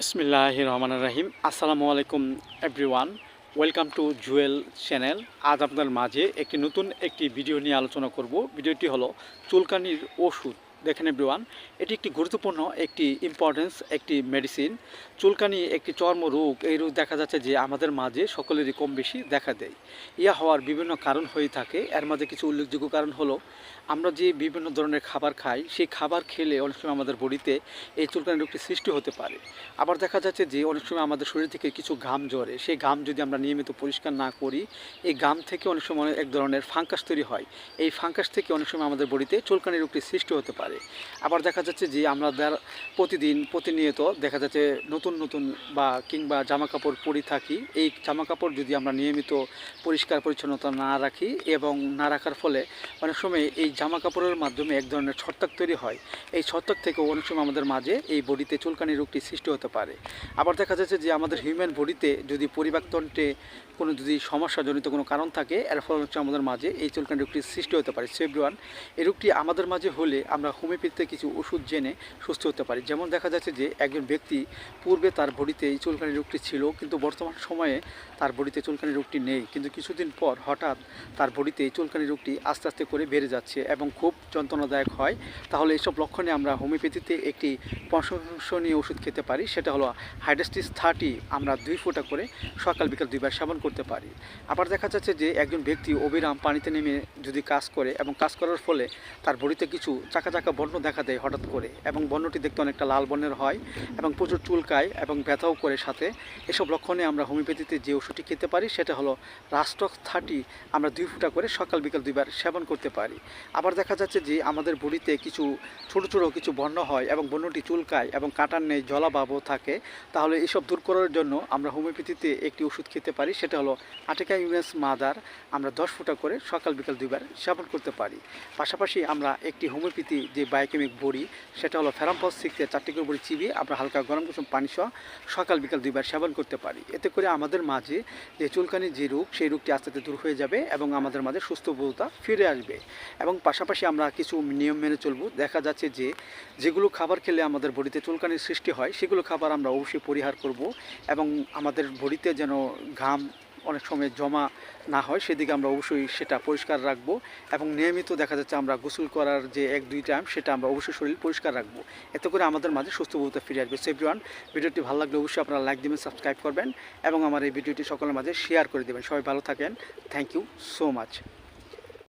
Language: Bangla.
বিসমিল্লাহ রহমান রাহিম আসসালামু আলাইকুম everyone. Welcome to Jewel channel. আজ আপনার মাঝে একটি নতুন একটি ভিডিও নিয়ে আলোচনা করব। ভিডিওটি হলো চুলকানির ওষুধ। দেখেন এভরিওয়ান এটি একটি গুরুত্বপূর্ণ একটি ইম্পর্টেন্স একটি মেডিসিন চুলকানি, একটি চর্ম রোগ, এই রোগ দেখা যাচ্ছে যে আমাদের মাঝে সকলেরই কম বেশি দেখা দেয়। ইয়া হওয়ার বিভিন্ন কারণ হয়ে থাকে। এর মাঝে কিছু উল্লেখযোগ্য কারণ হলো, আমরা যে বিভিন্ন ধরনের খাবার খাই, সেই খাবার খেলে অনেক সময় আমাদের বডিতে এই চুলকানি রোগটি সৃষ্টি হতে পারে। আবার দেখা যাচ্ছে যে অনেক সময় আমাদের শরীর থেকে কিছু ঘাম জ্বরে সেই ঘাম যদি আমরা নিয়মিত পরিষ্কার না করি, এই ঘাম থেকে অনেক সময় এক ধরনের ফাঙ্কাস তৈরি হয়। এই ফাঙ্কাস থেকে অনেক সময় আমাদের বডিতে চুলকানি রোগটি সৃষ্টি হতে পারে। আবার দেখা যাচ্ছে যে আমরা প্রতিদিন, প্রতিনিয়ত দেখা যাচ্ছে নতুন নতুন বা কিংবা জামা কাপড় পরে থাকি। এই জামা কাপড় যদি আমরা নিয়মিত পরিষ্কার, পরিচ্ছন্নতা না রাখি এবং না রাখার ফলে অনেক সময় এই জামা কাপড়ের মাধ্যমে এক ধরনের ছত্রাক তৈরি হয়। এই ছত্রাক থেকে অনেক সময় আমাদের মাঝে এই বডিতে চুলকানি রোগটি সৃষ্টি হতে পারে। আবার দেখা যাচ্ছে যে আমাদের হিউম্যান বডিতে যদি পরিবাক্তন্ত্রে কোনো যদি সমস্যাজনিত কোনো কারণ থাকে এর ফলে হচ্ছে আমাদের মাঝে, এই চুলকানি রোগটি সৃষ্টি হতে পারে। সেভরিওয়ান এই রোগটি আমাদের মাঝে হলে আমরা হোমিওপ্যাথিতে কিছু ওষুধ জেনে সুস্থ হতে পারি। যেমন দেখা যাচ্ছে যে একজন ব্যক্তি পূর্বে তার বডিতে এই চুলকানি রোগটি ছিল, কিন্তু বর্তমান সময়ে তার বডিতে চুলকানি রোগটি নেই। কিন্তু কিছুদিন পর হঠাৎ তার বডিতে এই চুলকানি রোগটি আস্তে আস্তে করে বেড়ে যাচ্ছে এবং খুব যন্ত্রণাদায়ক হয়। তাহলে এইসব লক্ষণে আমরা হোমিওপ্যাথিতে একটি প্রশংসনীয় ওষুধ খেতে পারি, সেটা হলো হাইড্রাস্টিস থার্টি। আমরা দুই ফোঁটা করে সকাল বিকাল দুইবার সেবন করতে পারি। আবার দেখা যাচ্ছে যে একজন ব্যক্তি অবিরাম পানিতে নেমে যদি কাজ করে এবং কাজ করার ফলে তার বডিতে কিছু চাকা চাকা বর্ণ দেখা দেয় হঠাৎ করে এবং বর্ণটি দেখতে অনেকটা লাল বর্ণের হয় এবং প্রচুর চুলকায় এবং ব্যথাও করে সাথে। এসব লক্ষণে আমরা হোমিওপ্যাথিতে যে ওষুধটি খেতে পারি সেটা হলো রাস্টক থার্টি আমরা দুই ফুটা করে সকাল বিকাল দুইবার সেবন করতে পারি। আবার দেখা যাচ্ছে যে আমাদের বডিতে কিছু ছোট ছোট কিছু বর্ণ হয় এবং বর্ণটি চুলকায় এবং কাটার নেই জলাভাবও থাকে। তাহলে এসব দূর করার জন্য আমরা হোমিওপ্যাথিতে একটি ওষুধ খেতে পারি সেটা হলো আটিকা ইউনেস মাদার, আমরা দশ ফুটা করে সকাল বিকাল দুইবার সেবন করতে পারি। পাশাপাশি আমরা একটি হোমিওপ্যাথি যে বায়োকেমিক বড়ি, সেটা হলো ফেরাম্পস সিক্সে চারটি করে বড়ি চিবিয়ে আমরা হালকা গরম কুসুম পানি সহ সকাল বিকাল দুইবার সেবন করতে পারি। এতে করে আমাদের মাঝে যে চুলকানি যে রোগ, সেই রোগটি আস্তে আস্তে দূর হয়ে যাবে এবং আমাদের মাঝে সুস্থ বোধতা ফিরে আসবে। এবং পাশাপাশি আমরা কিছু নিয়ম মেনে চলবো। দেখা যাচ্ছে যে যেগুলো খাবার খেলে আমাদের বডিতে চুলকানির সৃষ্টি হয়, সেগুলো খাবার আমরা অবশ্যই পরিহার করব এবং আমাদের বডিতে যেন ঘাম অনেক সময় জমা না হয়, সেদিকে আমরা অবশ্যই সেটা পরিষ্কার রাখব এবং নিয়মিত দেখা যাচ্ছে আমরা গোসল করার যে এক, দুই টাইম, সেটা আমরা অবশ্যই শরীর পরিষ্কার রাখব। এতে করে আমাদের মাঝে সুস্থ বলতে ফিরে আসবে। সেভরিওয়ান ভিডিওটি ভালো লাগলে অবশ্যই আপনারা লাইক দেবেন সাবস্ক্রাইব করবেন এবং আমার এই ভিডিওটি সকলের মাঝে শেয়ার করে দেবেন। সবাই ভালো থাকেন। Thank you so much